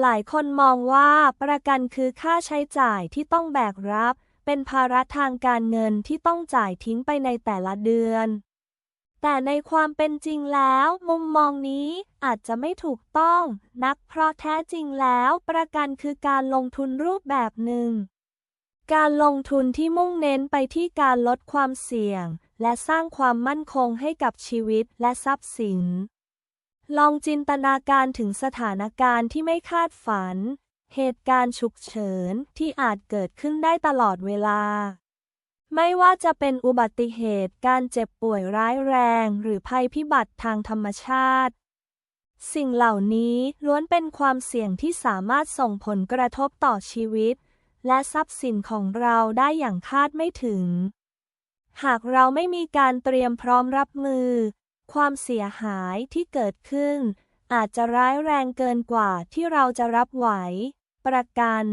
หลายคนมองว่าประกันคือค่าใช้จ่ายที่ต้องแบกรับ เป็นภาระทางการเงินที่ต้องจ่ายทิ้งไปในแต่ละเดือน แต่ในความเป็นจริงแล้ว มุมมองนี้อาจจะไม่ถูกต้อง นักเพราะแท้จริงแล้ว ประกันคือการลงทุนรูปแบบหนึ่ง การลงทุนที่มุ่งเน้นไปที่การลดความเสี่ยง และสร้างความมั่นคงให้กับชีวิตและทรัพย์สิน ลองจินตนาการถึงสถานการณ์ที่ไม่คาดฝัน เหตุการณ์ฉุกเฉินที่อาจเกิดขึ้นได้ตลอดเวลา ไม่ว่าจะเป็นอุบัติเหตุ การเจ็บป่วยร้ายแรง หรือภัยพิบัติทางธรรมชาติ สิ่งเหล่านี้ล้วนเป็นความเสี่ยงที่สามารถส่งผลกระทบต่อชีวิต และทรัพย์สินของเราได้อย่างคาดไม่ถึง หากเราไม่มีการเตรียมพร้อมรับมือ ความเสียหายที่เกิดขึ้น อาจจะร้ายแรงเกินกว่าที่เราจะรับไหว ประกัน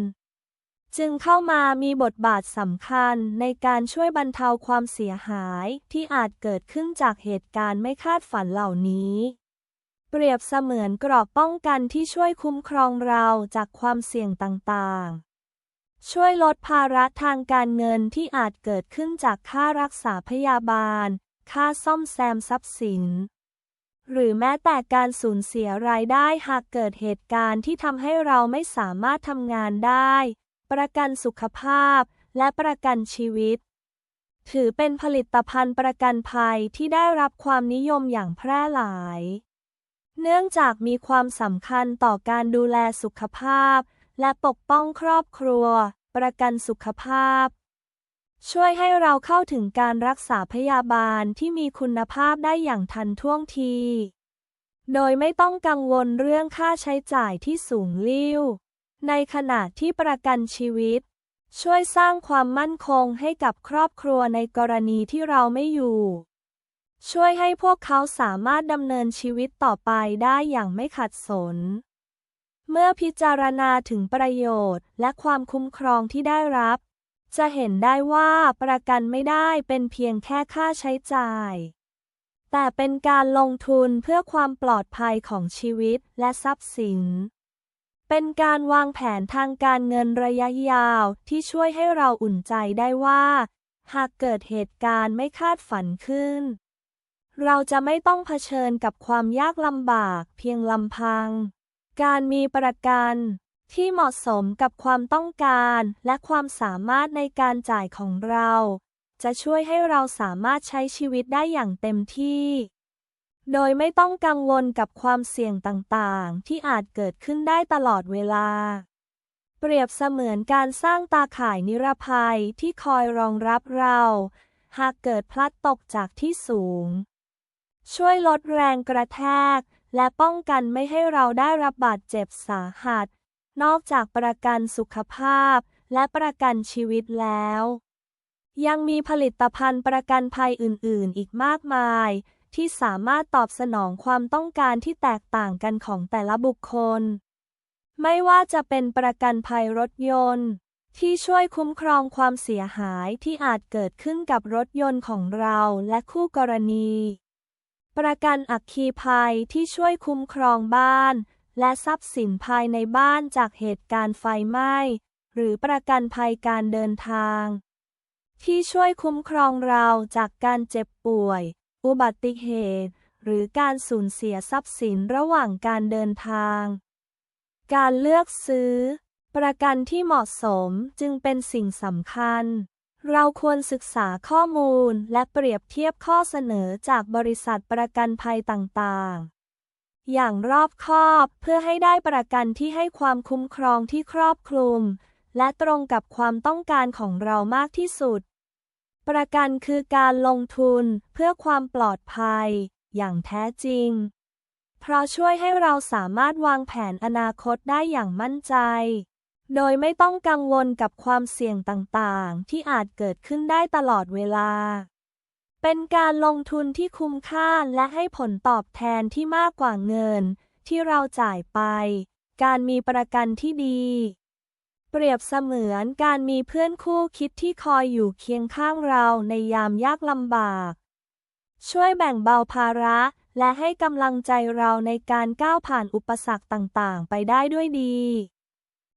จึงเข้ามามีบทบาทสำคัญในการช่วยบรรเทาความเสียหายที่อาจเกิดขึ้นจากเหตุการณ์ไม่คาดฝันเหล่านี้เปรียบเสมือนกรอบป้องกันที่ช่วยคุ้มครองเราจากความเสี่ยงต่างๆ ช่วยลดภาระทางการเงินที่อาจเกิดขึ้นจากค่ารักษาพยาบาล ค่าซ่อมแซมทรัพย์สิน หรือแม้แต่การสูญเสียรายได้หากเกิดเหตุการณ์ที่ทำให้เราไม่สามารถทำงานได้ ประกันสุขภาพ และประกันชีวิต ถือเป็นผลิตภัณฑ์ประกันภัยที่ได้รับความนิยมอย่างแพร่หลาย เนื่องจากมีความสำคัญต่อการดูแลสุขภาพ และปกป้องครอบครัว ประกันสุขภาพ ช่วยให้เราเข้าถึงการรักษาพยาบาลที่มีคุณภาพได้อย่างทันท่วงที โดยไม่ต้องกังวลเรื่องค่าใช้จ่ายที่สูงลิ่ว ในขณะที่ประกันชีวิต ช่วยสร้างความมั่นคงให้กับครอบครัวในกรณีที่เราไม่อยู่ ช่วยให้พวกเขาสามารถดำเนินชีวิตต่อไปได้อย่างไม่ขัดสน เมื่อพิจารณาถึงประโยชน์และความคุ้มครองที่ได้รับ จะเห็นได้ว่าประกันไม่ได้เป็นเพียงแค่ค่าใช้จ่าย แต่เป็นการลงทุนเพื่อความปลอดภัยของชีวิตและทรัพย์สิน เป็นการวางแผนทางการเงินระยะยาวที่ช่วยให้เราอุ่นใจได้ว่า หากเกิดเหตุการณ์ไม่คาดฝันขึ้น เราจะไม่ต้องเผชิญกับความยากลำบากเพียงลำพัง การมีประกัน ที่เหมาะสมกับความต้องการและความสามารถในการจ่ายของเรา จะช่วยให้เราสามารถใช้ชีวิตได้อย่างเต็มที่ โดยไม่ต้องกังวลกับความเสี่ยงต่างๆ ที่อาจเกิดขึ้นได้ตลอดเวลา เปรียบเสมือนการสร้างตาข่ายนิรภัยที่คอยรองรับเรา หากเกิดพลัดตกจากที่สูง ช่วยลดแรงกระแทก และป้องกันไม่ให้เราได้รับบาดเจ็บสาหัส นอกจากประกันสุขภาพและประกันชีวิตแล้ว ยังมีผลิตภัณฑ์ประกันภัยอื่น ๆ อีกมากมาย ที่สามารถตอบสนองความต้องการที่แตกต่างกันของแต่ละบุคคล ไม่ว่าจะเป็นประกันภัยรถยนต์ ที่ช่วยคุ้มครองความเสียหายที่อาจเกิดขึ้นกับรถยนต์ของเราและคู่กรณี ประกันอัคคีภัยที่ช่วยคุ้มครองบ้าน และทรัพย์สินภายในบ้านจากเหตุการณ์ไฟไหม้ หรือประกันภัยการเดินทาง ที่ช่วยคุ้มครองเราจากการเจ็บป่วย อุบัติเหตุ หรือการสูญเสียทรัพย์สินระหว่างการเดินทาง การเลือกซื้อ ประกันที่เหมาะสมจึงเป็นสิ่งสำคัญเราควรศึกษาข้อมูลและเปรียบเทียบข้อเสนอจากบริษัทประกันภัยต่างๆ อย่างรอบคอบเพื่อให้ได้ประกันที่ให้ความคุ้มครองที่ครอบคลุม และตรงกับความต้องการของเรามากที่สุด ประกันคือการลงทุนเพื่อความปลอดภัย อย่างแท้จริง เพราะช่วยให้เราสามารถวางแผนอนาคตได้อย่างมั่นใจ โดยไม่ต้องกังวลกับความเสี่ยงต่างๆ ที่อาจเกิดขึ้นได้ตลอดเวลา เป็นการลงทุนที่คุ้มค่าและให้ผลตอบแทนที่มากกว่าเงิน ที่เราจ่ายไป การมีประกันที่ดี เปรียบเสมือนการมีเพื่อนคู่คิดที่คอยอยู่เคียงข้างเราในยามยากลำบาก ช่วยแบ่งเบาภาระและให้กำลังใจเราในการก้าวผ่านอุปสรรคต่างๆ ไปได้ด้วยดี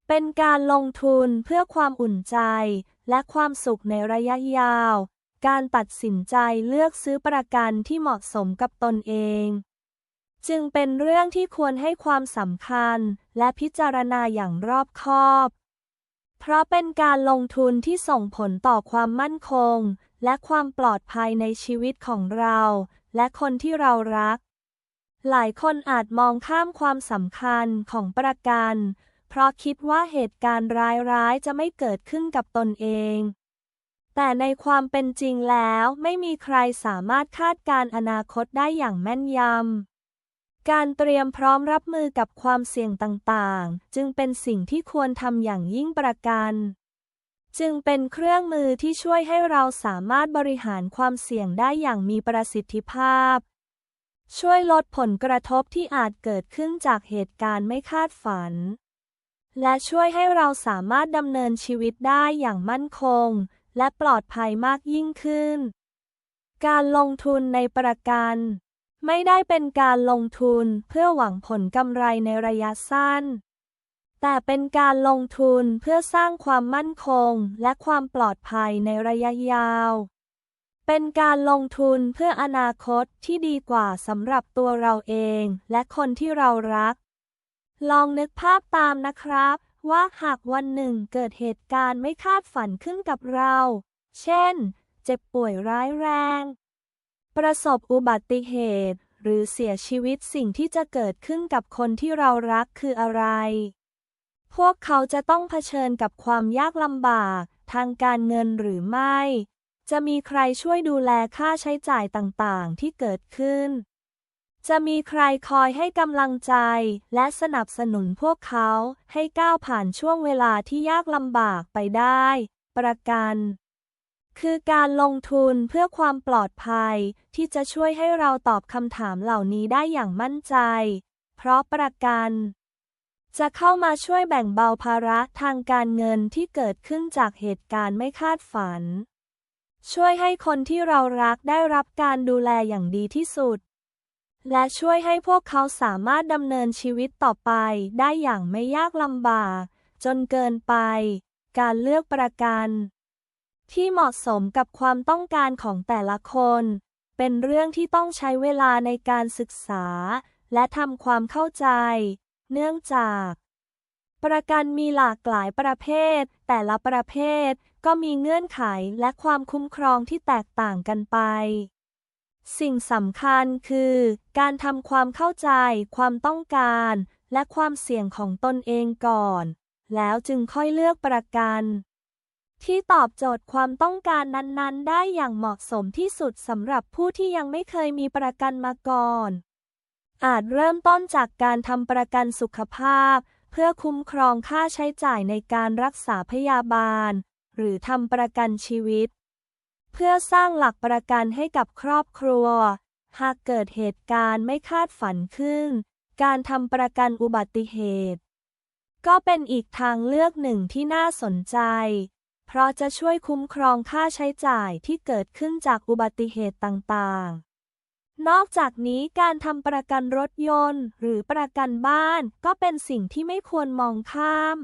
เป็นการลงทุนเพื่อความอุ่นใจและความสุขในระยะยาว การตัดสินใจเลือกซื้อประกันที่เหมาะสมกับตนเอง จึงเป็นเรื่องที่ควรให้ความสำคัญและพิจารณาอย่างรอบคอบ เพราะเป็นการลงทุนที่ส่งผลต่อความมั่นคง และความปลอดภัยในชีวิตของเรา และคนที่เรารัก หลายคนอาจมองข้ามความสำคัญของประกัน เพราะคิดว่าเหตุการณ์ร้ายๆจะไม่เกิดขึ้นกับตนเอง แต่ในความเป็นจริงแล้วไม่มีใครสามารถคาดการณ์อนาคตได้อย่างแม่นยำ การเตรียมพร้อมรับมือกับความเสี่ยงต่างๆ จึงเป็นสิ่งที่ควรทำอย่างยิ่งประกัน จึงเป็นเครื่องมือที่ช่วยให้เราสามารถบริหารความเสี่ยงได้อย่างมีประสิทธิภาพ ช่วยลดผลกระทบที่อาจเกิดขึ้นจากเหตุการณ์ไม่คาดฝัน และช่วยให้เราสามารถดำเนินชีวิตได้อย่างมั่นคง และปลอดภัยมากยิ่งขึ้น การลงทุนในประกัน ไม่ได้เป็นการลงทุนเพื่อหวังผลกำไรในระยะสั้น แต่เป็นการลงทุนเพื่อสร้างความมั่นคงและความปลอดภัยในระยะยาว เป็นการลงทุนเพื่ออนาคตที่ดีกว่าสำหรับตัวเราเองและคนที่เรารัก ลองนึกภาพตามนะครับ ว่าหากวันหนึ่งเกิดเหตุการณ์ไม่คาดฝันขึ้นกับเรา เช่น เจ็บป่วยร้ายแรง ประสบอุบัติเหตุ หรือเสียชีวิตสิ่งที่จะเกิดขึ้นกับคนที่เรารักคืออะไร พวกเขาจะต้องเผชิญกับความยากลำบาก ทางการเงินหรือไม่ จะมีใครช่วยดูแลค่าใช้จ่ายต่างๆ ที่เกิดขึ้น จะมีใครคอยให้กำลังใจ และสนับสนุนพวกเขาให้ก้าวผ่านช่วงเวลาที่ยากลำบากไปได้ ประกัน คือการลงทุนเพื่อความปลอดภัย ที่จะช่วยให้เราตอบคำถามเหล่านี้ได้อย่างมั่นใจ เพราะประกัน จะเข้ามาช่วยแบ่งเบาภาระทางการเงินที่เกิดขึ้นจากเหตุการณ์ไม่คาดฝัน ช่วยให้คนที่เรารักได้รับการดูแลอย่างดีที่สุด และช่วยให้พวกเขาสามารถดำเนินชีวิตต่อไปได้อย่างไม่ยากลำบาก จนเกินไป การเลือกประกัน ที่เหมาะสมกับความต้องการของแต่ละคน เป็นเรื่องที่ต้องใช้เวลาในการศึกษา และทำความเข้าใจ เนื่องจาก ประกันมีหลากหลายประเภท แต่ละประเภทก็มีเงื่อนไขและความคุ้มครองที่แตกต่างกันไป สิ่งสำคัญคือ การทำความเข้าใจ ความต้องการ และความเสี่ยงของตนเองก่อน แล้วจึงค่อยเลือกประกัน ที่ตอบโจทย์ความต้องการนั้นๆ ได้อย่างเหมาะสมที่สุดสำหรับผู้ที่ยังไม่เคยมีประกันมาก่อน อาจเริ่มต้นจากการทำประกันสุขภาพ เพื่อคุ้มครองค่าใช้จ่ายในการรักษาพยาบาล หรือทำประกันชีวิต เพื่อสร้างหลักประกันให้กับครอบครัว หากเกิดเหตุการณ์ไม่คาดฝันขึ้น การทำประกันอุบัติเหตุ ก็เป็นอีกทางเลือกหนึ่งที่น่าสนใจ เพราะจะช่วยคุ้มครองค่าใช้จ่ายที่เกิดขึ้นจากอุบัติเหตุต่างๆ นอกจากนี้การทำประกันรถยนต์ หรือประกันบ้านก็เป็นสิ่งที่ไม่ควรมองข้าม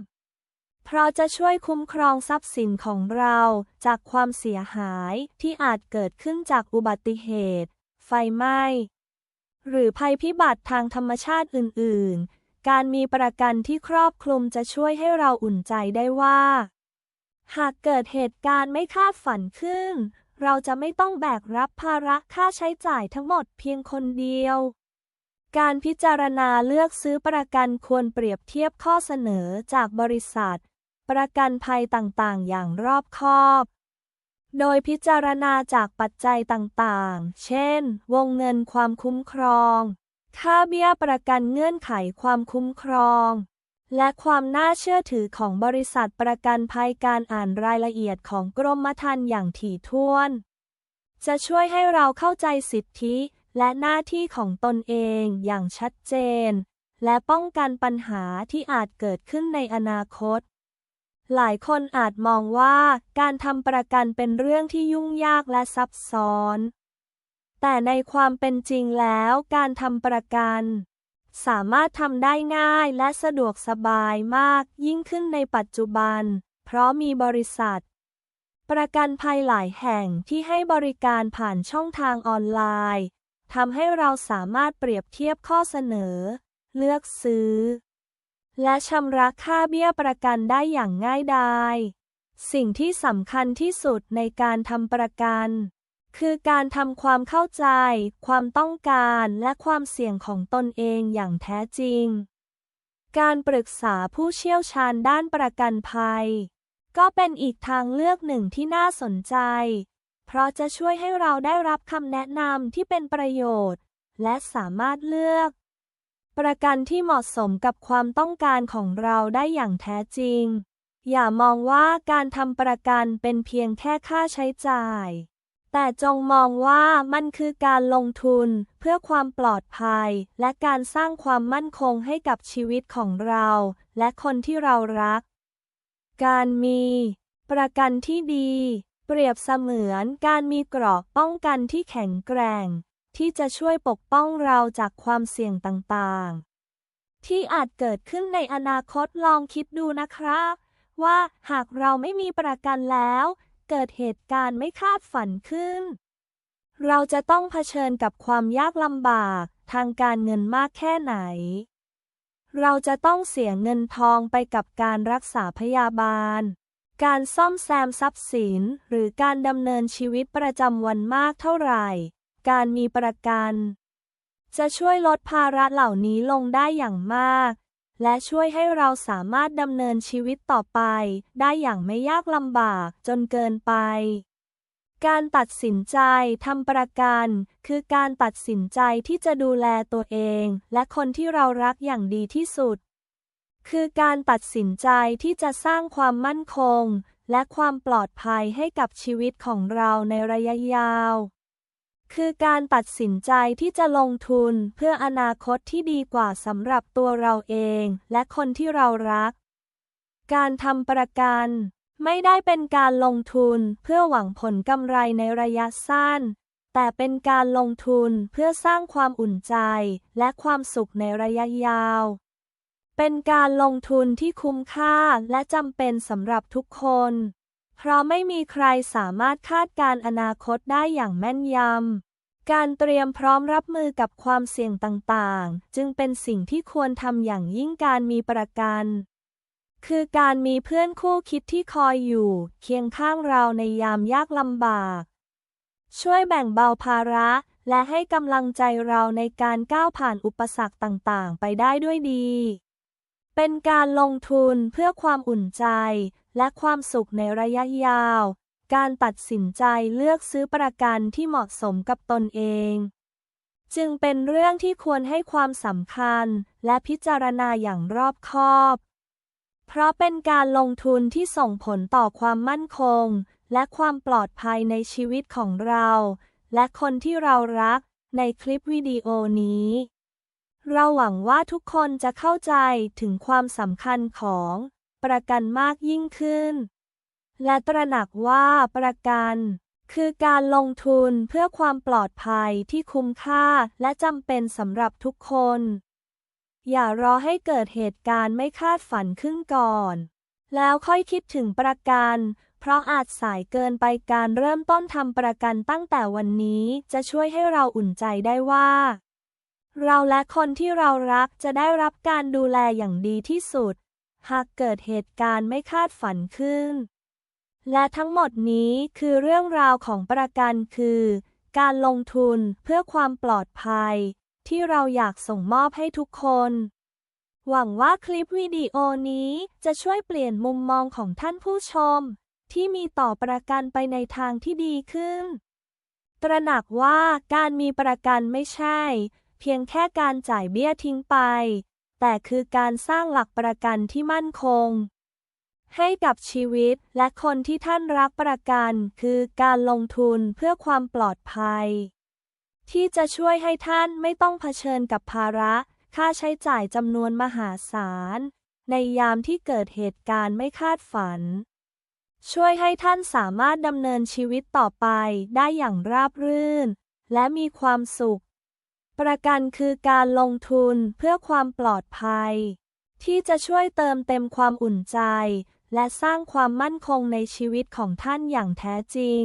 เพราะจะช่วยคุ้มครองทรัพย์สินของเราจากความเสียหายที่อาจเกิดขึ้นจากอุบัติเหตุ ไฟไหม้ หรือภัยพิบัติทางธรรมชาติอื่น ๆ การมีประกันที่ครอบคลุมจะช่วยให้เราอุ่นใจได้ว่า หากเกิดเหตุการณ์ไม่คาดฝันขึ้น เราจะไม่ต้องแบกรับภาระค่าใช้จ่ายทั้งหมดเพียงคนเดียวการพิจารณาเลือกซื้อประกันควรเปรียบเทียบข้อเสนอจากบริษัท ประกันภัยต่างๆ อย่างรอบคอบ โดยพิจารณาจากปัจจัยต่างๆ เช่น วงเงินความคุ้มครอง ค่าเบี้ยประกันเงื่อนไขความคุ้มครอง และความน่าเชื่อถือของบริษัทประกันภัยการอ่านรายละเอียดของกรมธรรม์อย่างถี่ถ้วน จะช่วยให้เราเข้าใจสิทธิและหน้าที่ของตนเองอย่างชัดเจน และป้องกันปัญหาที่อาจเกิดขึ้นในอนาคต หลายคนอาจมองว่าการทำประกันเป็นเรื่องที่ยุ่งยากและซับซ้อน แต่ในความเป็นจริงแล้วการทำประกัน สามารถทำได้ง่ายและสะดวกสบายมากยิ่งขึ้นในปัจจุบัน เพราะมีบริษัท ประกันภัยหลายแห่งที่ให้บริการผ่านช่องทางออนไลน์ทำให้เราสามารถเปรียบเทียบข้อเสนอ เลือกซื้อ และชำระค่าเบี้ยประกันได้อย่างง่ายดายสิ่งที่สำคัญที่สุดในการทำประกัน คือการทำความเข้าใจ ความต้องการและความเสี่ยงของตนเองอย่างแท้จริง การปรึกษาผู้เชี่ยวชาญด้านประกันภัย ก็เป็นอีกทางเลือกหนึ่งที่น่าสนใจ เพราะจะช่วยให้เราได้รับคำแนะนำที่เป็นประโยชน์ และสามารถเลือก ประกันที่เหมาะสมกับความต้องการของเราได้อย่างแท้จริง อย่ามองว่าการทำประกันเป็นเพียงแค่ค่าใช้จ่าย แต่จงมองว่ามันคือการลงทุนเพื่อความปลอดภัย และการสร้างความมั่นคงให้กับชีวิตของเรา และคนที่เรารัก การมี ประกันที่ดี เปรียบเสมือนการมีเกราะป้องกันที่แข็งแกร่ง ที่จะช่วยปกป้องเราจากความเสี่ยงต่างๆ ที่อาจเกิดขึ้นในอนาคตลองคิดดูนะครับ ว่าหากเราไม่มีประกันแล้ว เกิดเหตุการณ์ไม่คาดฝันขึ้น เราจะต้องเผชิญกับความยากลำบากทางการเงินมากแค่ไหน เราจะต้องเสียเงินทองไปกับการรักษาพยาบาล การซ่อมแซมทรัพย์สิน หรือการดำเนินชีวิตประจำวันมากเท่าไหร่ การมีประกัน จะช่วยลดภาระเหล่านี้ลงได้อย่างมาก และช่วยให้เราสามารถดำเนินชีวิตต่อไป ได้อย่างไม่ยากลำบากจนเกินไป การตัดสินใจทำประกันคือการตัดสินใจที่จะดูแลตัวเอง และคนที่เรารักอย่างดีที่สุด คือการตัดสินใจที่จะสร้างความมั่นคงและความปลอดภัยให้กับชีวิตของเราในระยะยาว คือการตัดสินใจที่จะลงทุนเพื่ออนาคตที่ดีกว่าสำหรับตัวเราเอง และคนที่เรารัก การทำประกัน ไม่ได้เป็นการลงทุนเพื่อหวังผลกำไรในระยะสั้น แต่เป็นการลงทุนเพื่อสร้างความอุ่นใจ และความสุขในระยะยาว เป็นการลงทุนที่คุ้มค่าและจำเป็นสำหรับทุกคน เพราะไม่มีใครสามารถคาดการณ์อนาคตได้อย่างแม่นยำ การเตรียมพร้อมรับมือกับความเสี่ยงต่างๆ จึงเป็นสิ่งที่ควรทำอย่างยิ่งการมีประกัน คือการมีเพื่อนคู่คิดที่คอยอยู่ เคียงข้างเราในยามยากลำบาก ช่วยแบ่งเบาภาระและให้กำลังใจเราในการก้าวผ่านอุปสรรคต่างๆ ไปได้ด้วยดี เป็นการลงทุนเพื่อความอุ่นใจ และความสุขในระยะยาว การตัดสินใจเลือกซื้อประกันที่เหมาะสมกับตนเอง จึงเป็นเรื่องที่ควรให้ความสำคัญและพิจารณาอย่างรอบคอบ เพราะเป็นการลงทุนที่ส่งผลต่อความมั่นคง และความปลอดภัยในชีวิตของเรา และคนที่เรารักในคลิปวิดีโอนี้ เราหวังว่าทุกคนจะเข้าใจถึงความสำคัญของ ประกันมากยิ่งขึ้น และตระหนักว่าประกัน คือการลงทุนเพื่อความปลอดภัยที่คุ้มค่าและจำเป็นสำหรับทุกคน อย่ารอให้เกิดเหตุการณ์ไม่คาดฝันขึ้นก่อน แล้วค่อยคิดถึงประกัน เพราะอาจสายเกินไปการเริ่มต้นทำประกันตั้งแต่วันนี้จะช่วยให้เราอุ่นใจได้ว่าเราและคนที่เรารักจะได้รับการดูแลอย่างดีที่สุด หากเกิดเหตุการณ์ไม่คาดฝันขึ้น และทั้งหมดนี้คือเรื่องราวของประกันคือ การลงทุนเพื่อความปลอดภัย ที่เราอยากส่งมอบให้ทุกคน หวังว่าคลิปวิดีโอนี้จะช่วยเปลี่ยนมุมมองของท่านผู้ชม ที่มีต่อประกันไปในทางที่ดีขึ้น ตระหนักว่าการมีประกันไม่ใช่ เพียงแค่การจ่ายเบี้ยทิ้งไป แต่คือการสร้างหลักประกันที่มั่นคง ให้กับชีวิตและคนที่ท่านรักประกัน คือการลงทุนเพื่อความปลอดภัย ที่จะช่วยให้ท่านไม่ต้องเผชิญกับภาระ ค่าใช้จ่ายจำนวนมหาศาล ในยามที่เกิดเหตุการณ์ไม่คาดฝัน ช่วยให้ท่านสามารถดำเนินชีวิตต่อไปได้อย่างราบรื่น และมีความสุข ประกันคือการลงทุนเพื่อความปลอดภัย ที่จะช่วยเติมเต็มความอุ่นใจ และสร้างความมั่นคงในชีวิตของท่านอย่างแท้จริง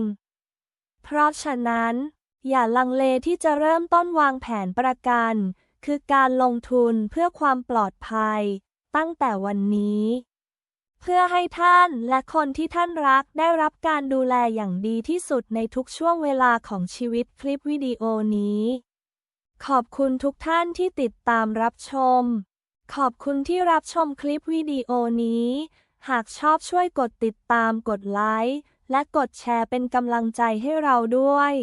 เพราะฉะนั้น อย่าลังเลที่จะเริ่มต้นวางแผนประกัน คือการลงทุนเพื่อความปลอดภัย ตั้งแต่วันนี้ เพื่อให้ท่านและคนที่ท่านรักได้รับการดูแลอย่างดีที่สุดในทุกช่วงเวลาของชีวิตคลิปวิดีโอนี้ ขอบคุณทุกท่านที่ติดตามรับชม ขอบคุณที่รับชมคลิปวิดีโอนี้ หากชอบช่วยกดติดตามกดไลค์ และกดแชร์เป็นกำลังใจให้เราด้วย